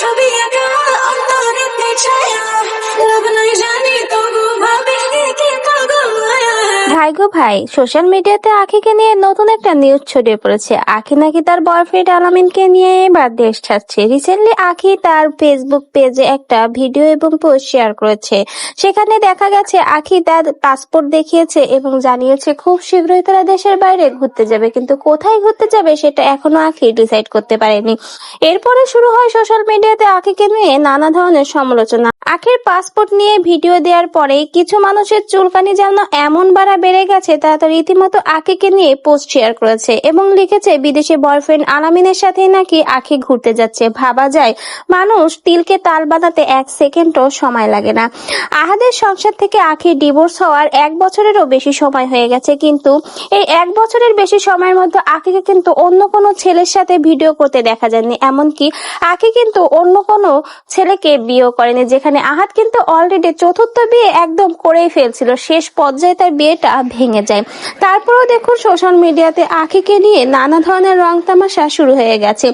to be গো ভাই social মিডিয়াতে আখিকে নিয়ে নতুন একটা নিউজ ছড়িয়ে পড়েছে। আখি নাকি তার বয়ফ্রেন্ড আলামিনকে নিয়ে এবার দেশ ছাড়ছে। রিসেন্টলি আখি তার ফেসবুক পেজে একটা ভিডিও এবং পোস্ট শেয়ার করেছে। সেখানে দেখা গেছে, আখি তার পাসপোর্ট দেখিয়েছে এবং জানিয়েছে খুব শীঘ্রই তারা দেশের বাইরে ঘুরতে যাবে। কিন্তু কোথায় ঘুরতে যাবে সেটা এখনও আখি ডিসাইড করতে পারেনি। এরপরে শুরু হয় সোশ্যাল মিডিয়াতে আখিকে নিয়ে নানা ধরনের সমালোচনা। আখির পাসপোর্ট নিয়ে ভিডিও দেওয়ার পরে কিছু মানুষের চুলকানি যেন এমন বাড়া বেড়ে গেছে তা রীতিমতো আখিকে নিয়ে পোস্ট শেয়ার করেছে এবং লিখেছে, বিদেশে বয়ফ্রেন্ড আলামিনের সাথেই নাকি আখি ঘুরতে যাচ্ছে। ভাবা যায়, মানুষ তিলকে তাল বানাতে এক সেকেন্ডও সময় লাগে না। আহাদের সংসার থেকে আখির ডিভোর্স হওয়ার এক বছরেরও বেশি সময় হয়ে গেছে, কিন্তু এই এক বছরের বেশি সময়ের মধ্যে আখিকে কিন্তু অন্য কোনো ছেলের সাথে ভিডিও করতে দেখা যায়নি। এমনকি আখি কিন্তু অন্য কোনো ছেলেকে বিয়েও করেনি, যেখানে আহাত কিন্তু অলরেডি চতুর্থ বিয়ে একদম করেই ফেলছিল। শেষ পর্যায়ে তার বিয়েটা ভেঙে যায়। তারপরেও দেখুন সোশ্যাল মিডিয়াতে আখিকে নিয়ে নানা ধরনের রং তামাশা শুরু হয়ে গেছে।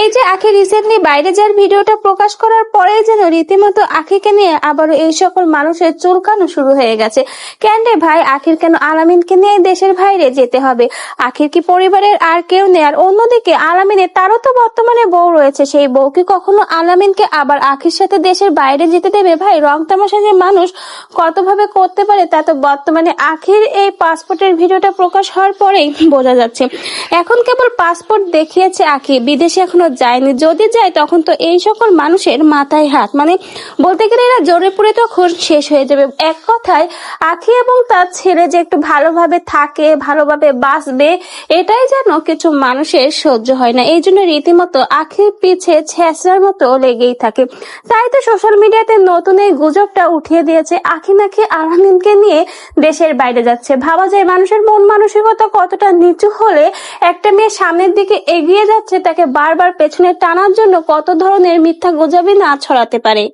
এই যে আখি রিসেন্টলি বাইরে যাওয়ার ভিডিওটা প্রকাশ করার পরেই যেন রীতিমতো আখিকে নিয়ে আবারও এই সকল মানুষের চুলকানো শুরু হয়ে গেছে। কেন রে ভাই, আখির কেন আলামিনকে নিয়ে দেশের বাইরে যেতে হবে? আখির কি পরিবারের আর কেউ নেই? আর অন্যদিকে আলামিনের তারও তো বর্তমানে বউ রয়েছে। সেই বউ কি কখনো আলামিনকে আবার আখির সাথে দেশের বাইরে যেতে দেবে? ভাই, রং তামাশা যে মানুষ কতভাবে করতে পারে তা তো বর্তমানে আখির এই পাসপোর্টের ভিডিওটা প্রকাশ হওয়ার পরেই বোঝা যাচ্ছে। এখন কেবল পাসপোর্ট দেখিয়েছে আখি, বিদেশে এখনও যায়নি। যদি যায়, তখন তো এই সকল মানুষের মাথায় হাত। মানে বলতে গেলে এরা জোরে পুরে তখন শেষ হয়ে যাবে। এক কথায়, আখি এবং তার ছেলে যে একটু ভালোভাবে থাকে, ভালোভাবে বাঁচবে, এটাই যেন কিছু মানুষের সহ্য হয় না। এই জন্য রীতিমতো আখির পিছে ছেঁচড়ার মতো লেগেই থাকে। তাই তো সোশ্যাল মিডিয়াতে নতুন এই গুজবটা উঠিয়ে দিয়েছে আখি নাকি আলামিনকে নিয়ে দেশের বাইরে যাচ্ছে। ভাবা যায় মানুষের মন মানসিকতা কতটা নিচু হলে একটা মেয়ে সামনের দিকে এগিয়ে যাচ্ছে, তাকে বারবার পেছনে টানার জন্য কত ধরনের মিথ্যা গুজবই না ছড়াতে পারে।